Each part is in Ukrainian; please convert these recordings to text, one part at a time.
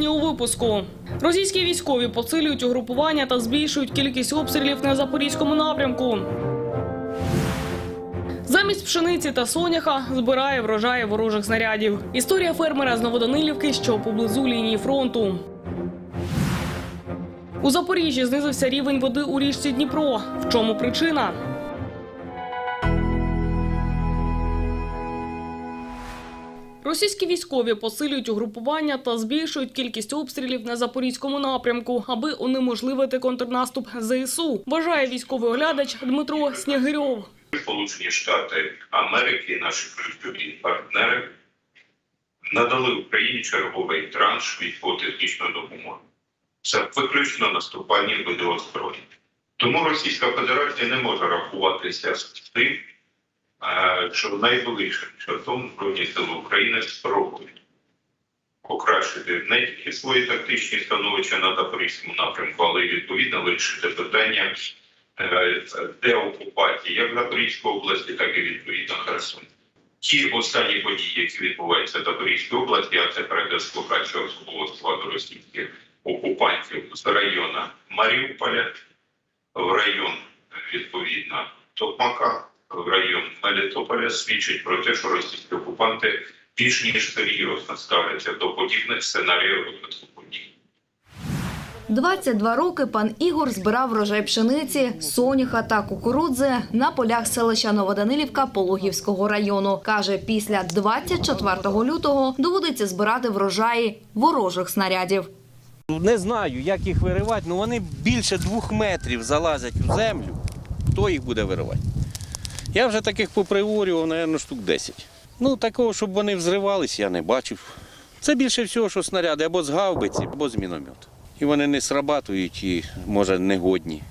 Сьогодні у випуску російські військові посилюють угрупування та збільшують кількість обстрілів на запорізькому напрямку. Замість пшениці та соняха збирає врожаї ворожих снарядів. Історія фермера з Новоданилівки, що поблизу лінії фронту. У Запоріжжі знизився рівень води у річці Дніпро. В чому причина? Російські військові посилюють угрупування та збільшують кількість обстрілів на запорізькому напрямку, аби унеможливити контрнаступ ЗСУ. Вважає військовий оглядач Дмитро Снігирьов. Сполучені Штати Америки, наші ключові партнери, надали Україні черговий транш військово-технічної допомоги. Це виключно наступальні види озброєння. Тому Російська Федерація не може рахуватися з тим, що найближчим часом Збройні сили України спробують покращити не тільки свої тактичні становища на Запорізькому напрямку, але й відповідно вирішити питання е, деокупації як Запорізької області, так і відповідно Херсон. Ті останні події, які відбуваються в Запорізькій області, а це передислокація особового складу російських окупантів з району Маріуполя в район відповідно Токмака, в район Мелітополя, свідчить про те, що російські окупанти більш ніж серйозно ставляться до подібних сценаріїв розвитку подій. 22 роки пан Ігор збирав врожай пшениці, соняха та кукурудзи на полях селища Новоданилівка Пологівського району. Каже, після 24 лютого доводиться збирати врожаї ворожих снарядів. Не знаю, як їх виривати, але вони більше двох метрів залазять в землю. Хто їх буде виривати? Я вже таких поприворював, мабуть, штук 10. Ну, такого, щоб вони взривались, я не бачив. Це більше всього, що снаряди або з гаубиці, або з міномету. І вони не срабатують і, може, негодні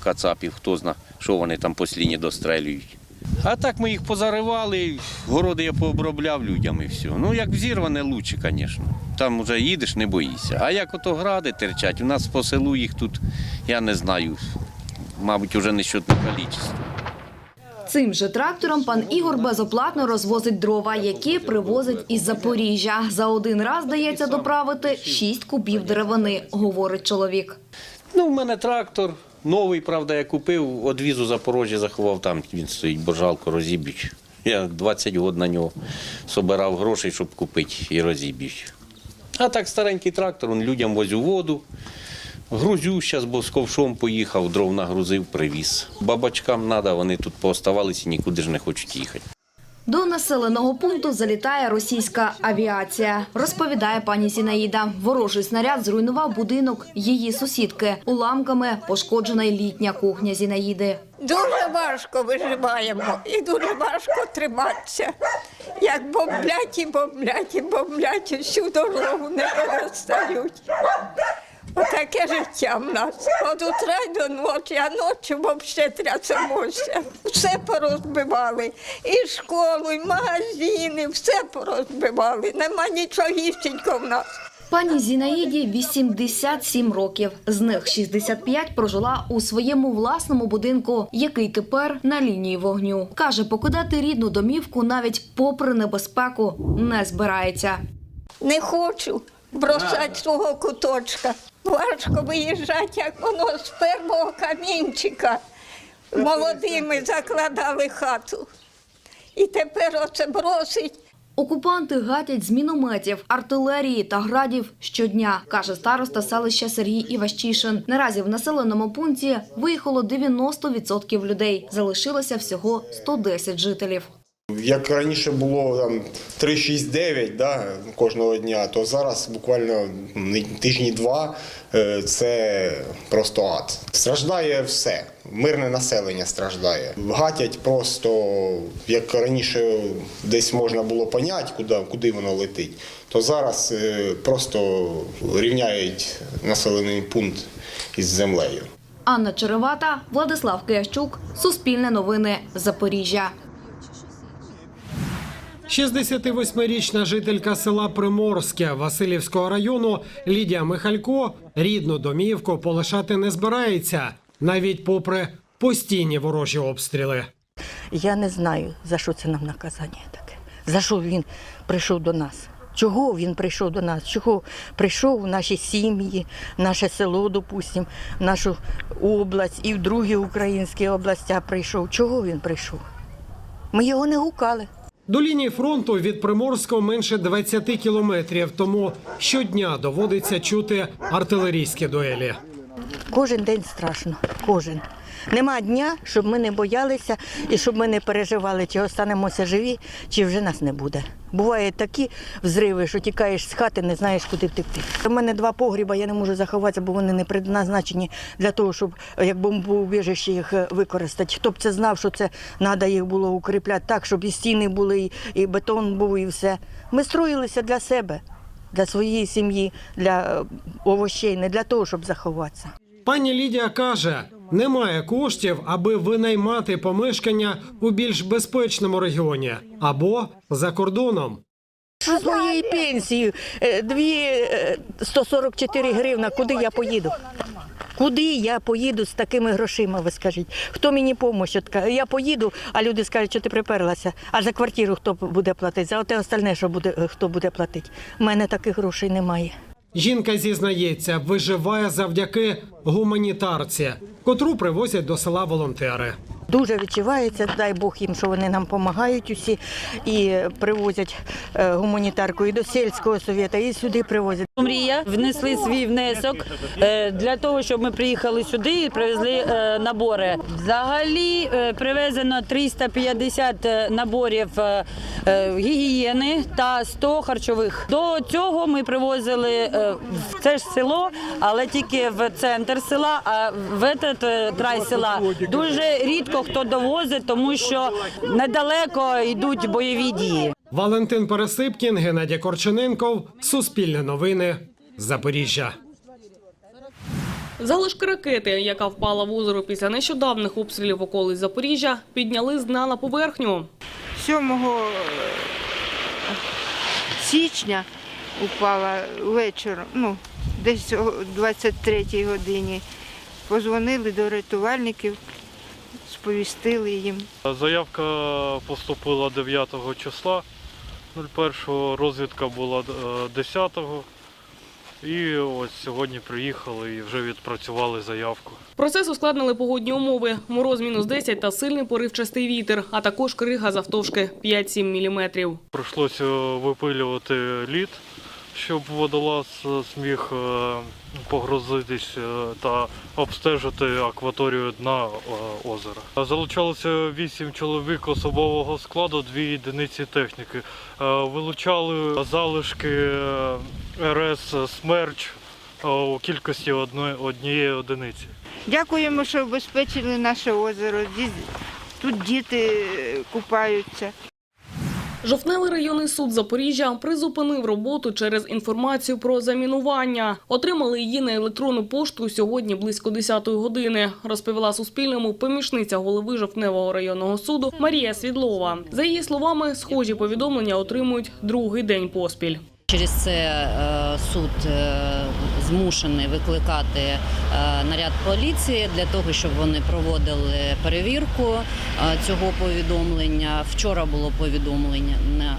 в кацапів, хто зна, що вони там послідні дострелюють. А так ми їх позаривали, городи я пообробляв людям і все. Ну, як взірване, лучше, звісно. Там вже їдеш, не боїшся. А як ото гради терчать, у нас по селу їх тут, я не знаю, мабуть, вже нещотне кількість. Цим же трактором пан Ігор безоплатно розвозить дрова, які привозить із Запоріжжя. За один раз дається доправити 6 кубів деревини, говорить чоловік. Ну, в мене трактор новий, правда, я купив, одвіз у Запорожжя, заховав там, він стоїть, бо жалко, розіб'ють. Я 20 років на нього собирав грошей, щоб купити і розіб'ють. А так старенький трактор, он людям возю воду. Грузю зараз, бо з ковшом поїхав, дров нагрузив, привіз. Бабачкам треба, вони тут пооставалися нікуди ж не хочуть їхати. До населеного пункту залітає російська авіація. Розповідає пані Зінаїда. Ворожий снаряд зруйнував будинок її сусідки. Уламками пошкоджена й літня кухня Зінаїди. Дуже важко виживаємо і дуже важко триматися. Як бомблять і бомблять і бомблять, всю дорогу не перестають. Отаке життя в нас. От утра й до ночі, а ночі взагалі трясемося. Все порозбивали. І школу, і магазини, все порозбивали. Нема нічого нічогісінько в нас. Пані Зінаїді 87 років. З них 65 прожила у своєму власному будинку, який тепер на лінії вогню. Каже, покидати рідну домівку навіть попри небезпеку не збирається. Не хочу бросати свого куточка. Важко виїжджати, як воно з першого камінчика. Молодими закладали хату. І тепер оце бросить. Окупанти гатять з мінометів, артилерії та градів щодня, каже староста селища Сергій Іващишин. Наразі в населеному пункті виїхало 90% людей. Залишилося всього 110 жителів. Як раніше було там 3-6-9 да, кожного дня, то зараз буквально тижні два е, це просто ад. Страждає все. Мирне населення страждає. Гатять просто, як раніше десь можна було поняти, куди, куди воно летить, то зараз е, просто рівняють населений пункт із землею. Анна Черевата, Владислав Киящук, Суспільне новини, Запоріжжя. 68-річна жителька села Приморське Васильівського району Лідія Михалько рідну домівку полишати не збирається, навіть попри постійні ворожі обстріли. Я не знаю, за що це нам наказання таке. За що він прийшов до нас. Чого він прийшов до нас? Чого прийшов в наші сім'ї, наше село, допустимо, нашу область і в другі українські області прийшов. Чого він прийшов? Ми його не гукали. До лінії фронту від Приморського менше 20 кілометрів, тому щодня доводиться чути артилерійські дуелі. Кожен день страшно. Кожен. Нема дня, щоб ми не боялися і щоб ми не переживали, чи останемося живі, чи вже нас не буде. Бувають такі взриви, що тікаєш з хати, не знаєш, куди втекти. У мене два погріба, я не можу заховатися, бо вони не предназначені для того, щоб як бомбоубіжище їх е, використати. Хто б це знав, що це треба їх було укріпляти так, щоб і стіни були, і, і бетон був, і все. Ми строїлися для себе, для своєї сім'ї, для е, овощей, не для того, щоб заховатися. Пані Лідія каже, немає коштів, аби винаймати помешкання у більш безпечному регіоні або за кордоном. Що з моєї пенсії? Е, Дві е, 144 гривна. Куди я поїду? Куди я поїду з такими грошима, ви скажіть? Хто мені помощь? Я поїду, а люди скажуть, що ти приперлася. А за квартиру хто буде платити? За те остальне, що буде, е, хто буде платити? У мене таких грошей немає. Жінка зізнається, виживає завдяки гуманітарці, котру привозять до села волонтери. Дуже відчувається, дай Бог їм, що вони нам допомагають усі і привозять е, гуманітарку і до сільського совєту, і сюди привозять. Мрія внесли свій внесок е, для того, щоб ми приїхали сюди і привезли е, набори. Взагалі привезено 350 наборів гігієни та 100 харчових. До цього ми привозили в це ж село, але тільки в центр села. А в этот е, край села дуже рідко хто довозить, тому що недалеко йдуть бойові дії. Валентин Пересипкін, Геннадій Корчененков, Суспільне новини, Запоріжжя. Залишки ракети, яка впала в озеро після нещодавних обстрілів околиць Запоріжжя, підняли з дна на поверхню. 7 е, січня упала вечором, ну, десь о 23 годині. Позвонили до рятувальників, сповістили їм. Заявка поступила 9 числа 01 розвідка була е, 10-го. І ось сьогодні приїхали і вже відпрацювали заявку. Процес ускладнили погодні умови. Мороз мінус 10 та сильний поривчастий вітер, а також крига завтовшки 5-7 міліметрів. Прийшлося випилювати лід, щоб водолаз е, зміг е, погрузитись е, та обстежити акваторію дна озера. Залучалося 8 чоловік особового складу, дві єдиниці техніки. Вилучали залишки РС «Смерч» у кількості однієї одиниці. Дякуємо, що обезпечили наше озеро. Тут діти купаються. Жовтневий районний суд Запоріжжя призупинив роботу через інформацію про замінування. Отримали її на електронну пошту сьогодні близько 10-ї години, розповіла Суспільному помічниця голови Жовтневого районного суду Марія Свідлова. За її словами, схожі повідомлення отримують другий день поспіль. Через це е, суд е, змушений викликати е, наряд поліції для того, щоб вони проводили перевірку е, цього повідомлення. Вчора було повідомлення на-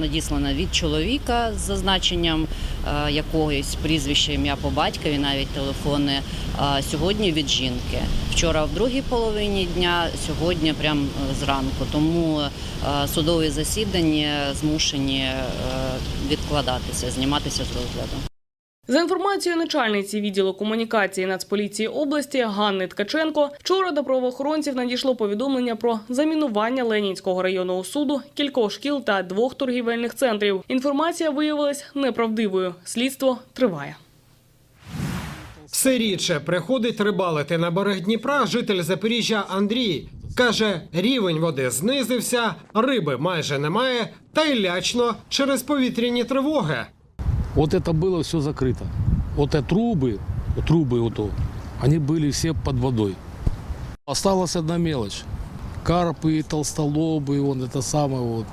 надіслане від чоловіка з зазначенням е, якогось прізвища, ім'я по батькові, навіть телефони. Сьогодні від жінки. Вчора в другій половині дня, сьогодні прямо зранку. Тому судові засідання змушені відкладатися, зніматися з розгляду. За інформацією начальниці відділу комунікації Нацполіції області Ганни Ткаченко, вчора до правоохоронців надійшло повідомлення про замінування Ленінського районного суду, кількох шкіл та двох торгівельних центрів. Інформація виявилась неправдивою. Слідство триває. Все рідше приходить рибалити на берег Дніпра житель Запоріжжя Андрій. Каже, рівень води знизився, риби майже немає, та й лячно через повітряні тривоги. Вот это было все закрыто. Вот эти трубы, трубы вот они были все под водой. Осталась одна мелочь. Карпы, толстолобы, вон это самое вот.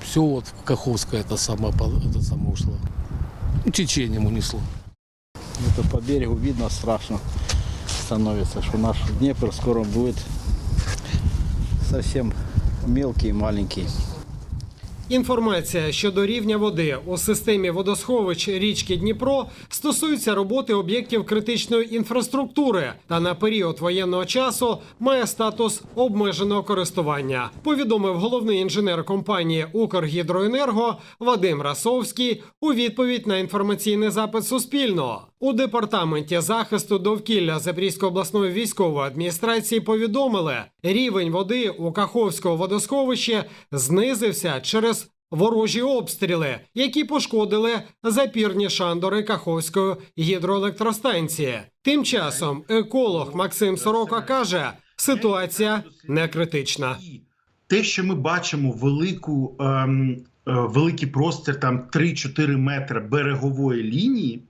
Все вот Каховское это самое, это самое ушло. Ну, Течением унесло. Это по берегу видно страшно становится, что наш Днепр скоро будет совсем мелкий и маленький. Інформація щодо рівня води у системі водосховищ річки Дніпро стосується роботи об'єктів критичної інфраструктури та на період воєнного часу має статус обмеженого користування. Повідомив головний інженер компанії Укргідроенерго Вадим Расовський у відповідь на інформаційний запит Суспільного. У департаменті захисту довкілля Запорізької обласної військової адміністрації повідомили, рівень води у Каховського водосховищі знизився через ворожі обстріли, які пошкодили запірні шандори Каховської гідроелектростанції. Тим часом еколог Максим Сорока каже, ситуація не критична. те, що ми бачимо велику, ем, е, великий простір, там 3-4 метри берегової лінії,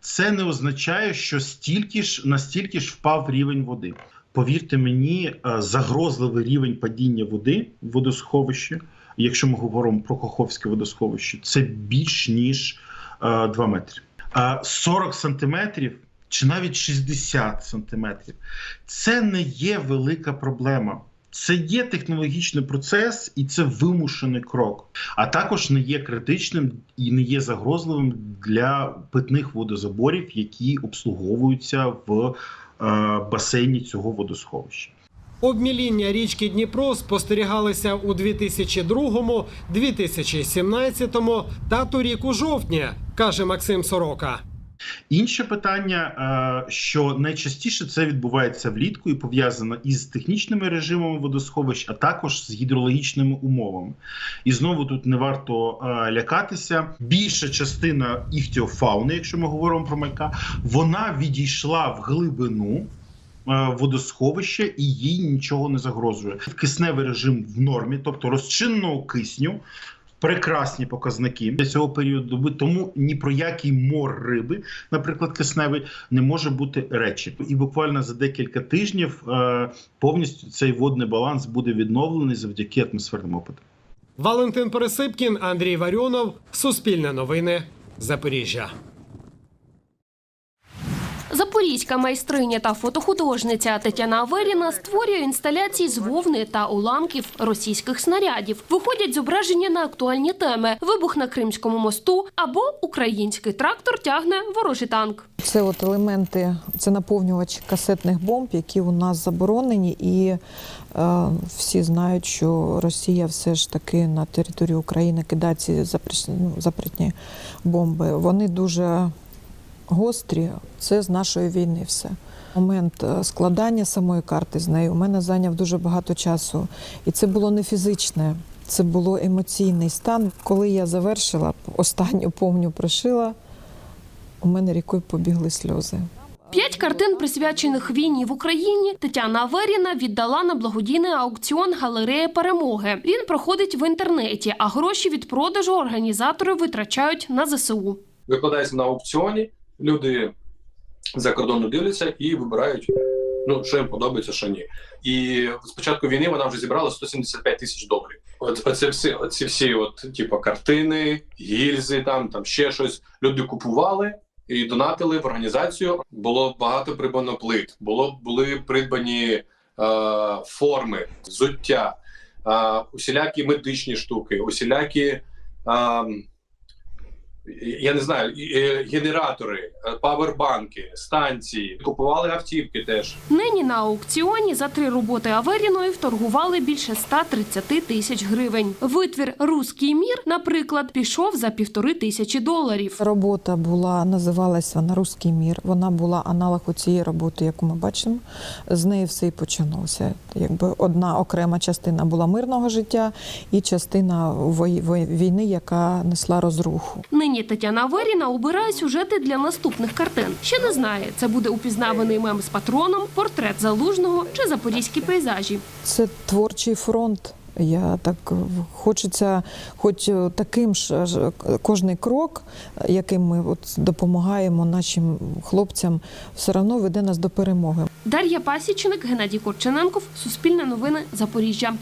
це не означає, що стільки ж настільки ж впав рівень води. Повірте мені, е, загрозливий рівень падіння води в водосховищі, якщо ми говоримо про Каховське водосховище, це більш ніж е, 2 метри. Е, 40 сантиметрів чи навіть 60 сантиметрів це не є велика проблема. Це є технологічний процес і це вимушений крок, а також не є критичним і не є загрозливим для питних водозаборів, які обслуговуються в е, басейні цього водосховища. Обміління річки Дніпро спостерігалися у 2002, 2017 та торік у жовтні, каже Максим Сорока. Інше питання, е, що найчастіше це відбувається влітку і пов'язано із технічними режимами водосховищ, а також з гідрологічними умовами. І знову тут не варто е, лякатися. Більша частина іхтіофауни, якщо ми говоримо про малька, вона відійшла в глибину. Е, Водосховище і їй нічого не загрожує. Кисневий режим в нормі, тобто розчинного кисню, прекрасні показники для цього періоду доби. Тому ні про який мор риби, наприклад, кисневий, не може бути речі. І буквально за декілька тижнів е, повністю цей водний баланс буде відновлений завдяки атмосферним опитам. Валентин Пересипкін, Андрій Варіонов, Суспільне новини, Запоріжжя. Запорізька майстриня та фотохудожниця Тетяна Аверіна створює інсталяції з вовни та уламків російських снарядів. Виходять зображення на актуальні теми: вибух на Кримському мосту або український трактор тягне ворожий танк. Це от елементи, це наповнювач касетних бомб, які у нас заборонені, і е, всі знають, що Росія все ж таки на територію України кидає ці ну, запретні бомби. Вони дуже гострі. Це з нашої війни все. Момент е, складання самої карти з нею у мене зайняв дуже багато часу. І це було не фізичне, це було емоційний стан. Коли я завершила, останню помню пришила, у мене рікою побігли сльози. П'ять картин, присвячених війні в Україні, Тетяна Аверіна віддала на благодійний аукціон галерея перемоги. Він проходить в інтернеті, а гроші від продажу організатори витрачають на ЗСУ. викладається на аукціоні. Люди за кордону дивляться і вибирають, ну що їм подобається, що ні. І з початку війни вона вже зібрала 175 тисяч доларів. От оце всі, оці всі, от типу, картини, гільзи, там там ще щось. Люди купували і донатили в організацію. Було багато придбано плит, було були придбані е, форми, взуття, е, усілякі медичні штуки, усілякі. Е, я не знаю, і генератори, е, павербанки, станції, купували автівки теж. Нині на аукціоні за три роботи Аверіної вторгували більше 130 тисяч гривень. Витвір Руський мір, наприклад, пішов за півтори тисячі доларів. Робота була, називалася вона Руський мір. Вона була аналог у цієї роботи, яку ми бачимо. З неї все і почалося. Якби одна окрема частина була мирного життя, і частина війни, яка несла розруху. Нині Тетяна Аверіна обирає сюжети для наступних картин. Ще не знає, це буде упізнаваний мем з патроном, портрет залужного чи запорізькі пейзажі. Це творчий фронт. Я так е, хочеться, хоч е, таким ж ж, кожний крок, е, яким ми от допомагаємо нашим хлопцям, все одно веде нас до перемоги. Дар'я Пасічник, Геннадій Корчененков, Суспільне новини, Запоріжжя.